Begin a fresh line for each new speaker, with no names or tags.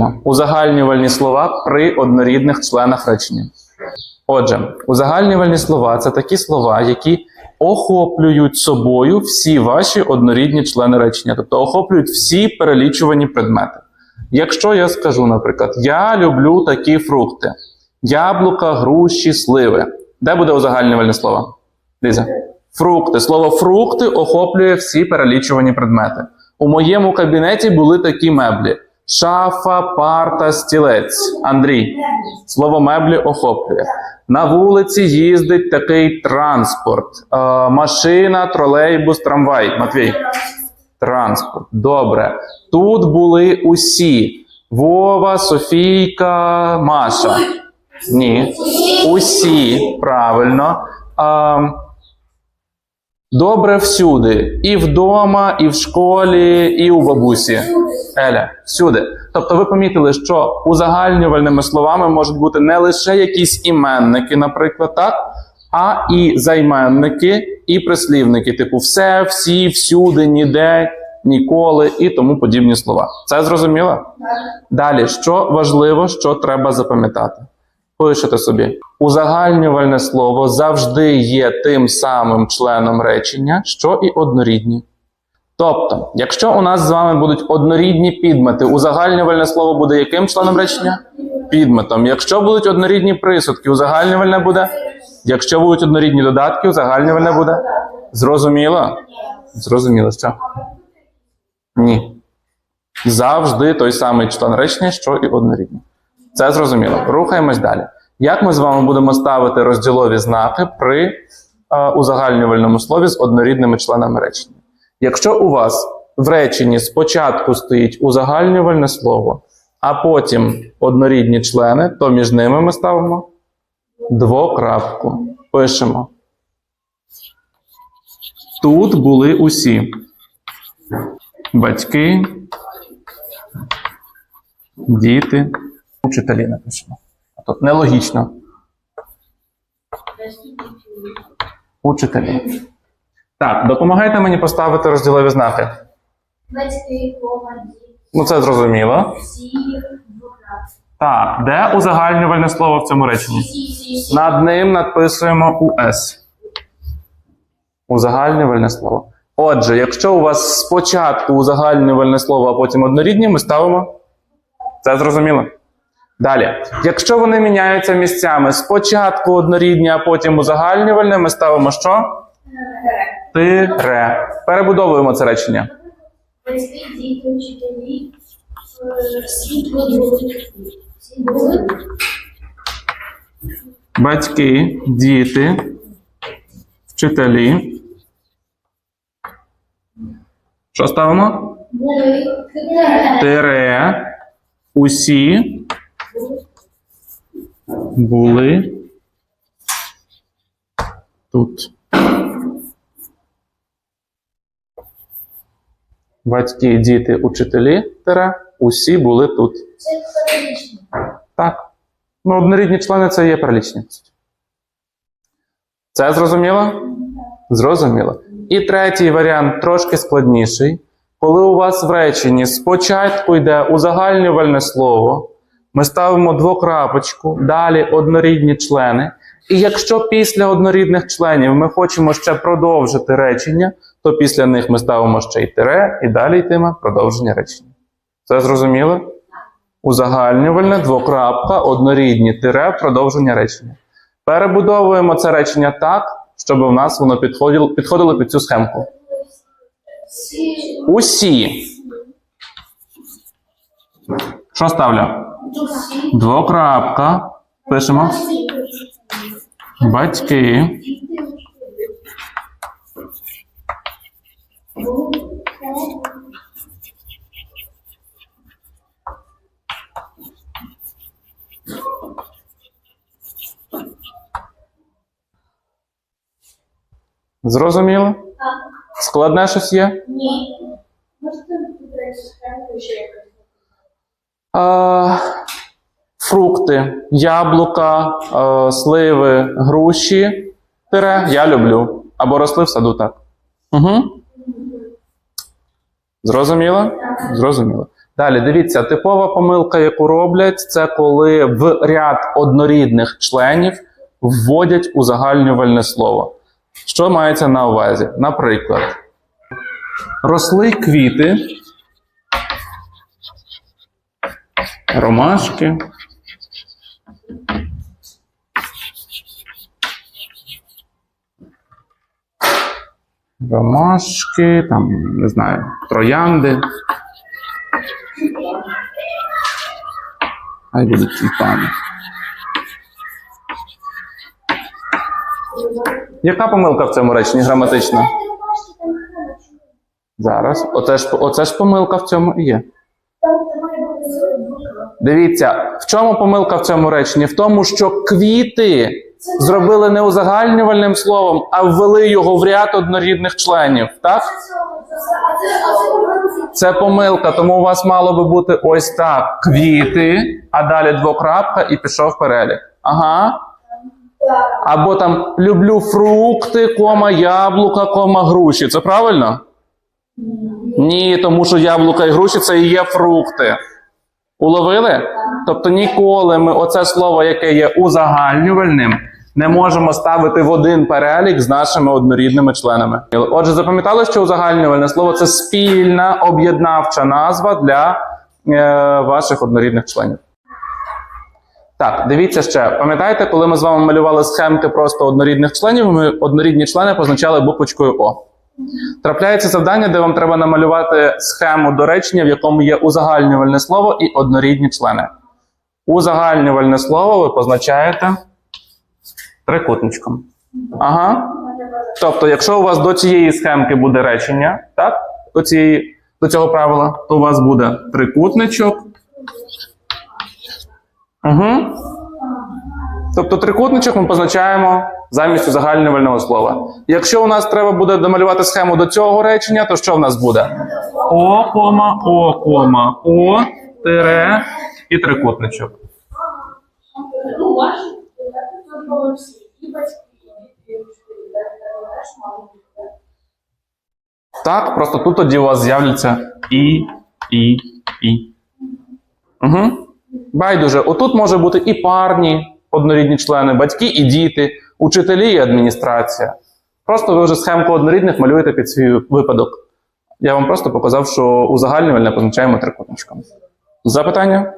Пишемо узагальнювальні слова при однорідних членах речення. Отже, узагальнювальні слова це такі слова, які охоплюють собою всі ваші однорідні члени речення, тобто охоплюють всі перелічувані предмети. Якщо я скажу, наприклад, я люблю такі фрукти: яблука, груші, сливи. Де буде узагальнювальне слово? Ліза. Фрукти. Слово фрукти охоплює всі перелічувані предмети. У моєму кабінеті були такі меблі: шафа, парта, стілець. Андрій. Слово меблі охоплює. На вулиці їздить такий транспорт: е, машина, тролейбус, трамвай. Матвій. Транспорт. Добре. Тут були усі: Вова, Софійка, Маша. Ні. Усі. Правильно. А, добре всюди. І вдома, і в школі, і у бабусі. Еля, всюди. Тобто ви помітили, що узагальнювальними словами можуть бути не лише якісь іменники, наприклад, так, а і займенники, і прислівники, типу все, всі, всюди, ніде, ніколи і тому подібні слова. Це зрозуміло? Далі, що важливо, що треба запам'ятати? Пишете собі, узагальнювальне слово завжди є тим самим членом речення, що і однорідні. Тобто, якщо у нас з вами будуть однорідні підмети, узагальнювальне слово буде яким членом речення? Підметом. Якщо будуть однорідні присудки, узагальнювальне буде? Якщо будуть однорідні додатки, узагальнювальне буде? Зрозуміло? Зрозуміло, що? Ні. Завжди той самий член речення, що і однорідні. Це зрозуміло. Рухаємось далі. Як ми з вами будемо ставити розділові знаки при е, узагальнювальному слові з однорідними членами речення? Якщо у вас в реченні спочатку стоїть узагальнювальне слово, а потім однорідні члени, то між ними ми ставимо двокрапку. Пишемо. Тут були усі батьки, діти, учителі напишемо. Тут нелогічно. Учителі. Так, допомагайте мені поставити розділові знаки. Ну, це зрозуміло. Так, де узагальнювальне слово в цьому реченні? Над ним надписуємо УС. Узагальнювальне слово. Отже, якщо у вас спочатку узагальнювальне слово, а потім однорідні, ми ставимо. Це зрозуміло? Далі. Якщо вони міняються місцями, спочатку однорідні, а потім узагальнювальне, ми ставимо що? Тире. Перебудовуємо це речення.
Батьки, діти,
вчителі. Що ставимо? Тире. Усі були тут. Батьки, діти, учителі. Тире. Усі були тут.
Це перелічно.
Так. Ну, однорідні члени це є перелічність. Це зрозуміло? Зрозуміло. І третій варіант трошки складніший. Коли у вас в реченні спочатку йде узагальнювальне слово, ми ставимо двокрапочку, далі однорідні члени. І якщо після однорідних членів ми хочемо ще продовжити речення, то після них ми ставимо ще й тире, і далі йтиме продовження речення. Це зрозуміло? Узагальнювальне, двокрапка, однорідні тире, продовження речення. Перебудовуємо це речення так, щоб у нас воно підходило, підходило під цю схемку. Усі. Що ставлю? Двокрапка. Пишемо. Батьки. Зрозуміло?
Так.
Складне щось є?
Ні. Можете схемку ще якось?
Фрукти, яблука, сливи, груші. Тире, я люблю. Або росли в саду так. Угу. Зрозуміло? Зрозуміло. Далі дивіться, типова помилка, яку роблять, це коли в ряд однорідних членів вводять узагальнювальне слово. Що мається на увазі? Наприклад, росли квіти, ромашки. Ромашки, там, не знаю, троянди. Хай будуть тюльпани. Яка помилка в цьому реченні граматична? Зараз. Оце ж, оце ж помилка в цьому і є.
Де має бути.
Дивіться, в чому помилка в цьому реченні? В тому, що квіти зробили не узагальнювальним словом, а ввели його в ряд однорідних членів. Так? Це помилка, тому у вас мало би бути ось так: квіти, а далі двокрапка і пішов перелік. Ага. Або там люблю фрукти, кома, яблука, кома, груші. Це правильно? Ні, тому що яблука і груші це і є фрукти. Уловили? Тобто ніколи ми оце слово, яке є узагальнювальним, не можемо ставити в один перелік з нашими однорідними членами. Отже, запам'ятали, що узагальнювальне слово це спільна об'єднавча назва для е, ваших однорідних членів. Так, дивіться ще. Пам'ятаєте, коли ми з вами малювали схемки просто однорідних членів, ми однорідні члени позначали буквочкою О. Трапляється завдання, де вам треба намалювати схему до речення, в якому є узагальнювальне слово і однорідні члени. Узагальнювальне слово ви позначаєте трикутничком. Ага. Тобто, якщо у вас до цієї схемки буде речення, так? До, цієї, до цього правила, то у вас буде трикутничок. Угу. Тобто трикутничок ми позначаємо замість узагальнювального слова. Якщо у нас треба буде домалювати схему до цього речення, то що в нас буде? О, кома, О, кома, О, тире і трикутничок. Так, просто тут тоді у вас з'являться і, і, і. Угу. Байдуже, отут може бути і парні однорідні члени, батьки і діти, учителі і адміністрація. Просто ви вже схемку однорідних малюєте під свій випадок. Я вам просто показав, що узагальнювальне позначаємо трикутничком. Запитання?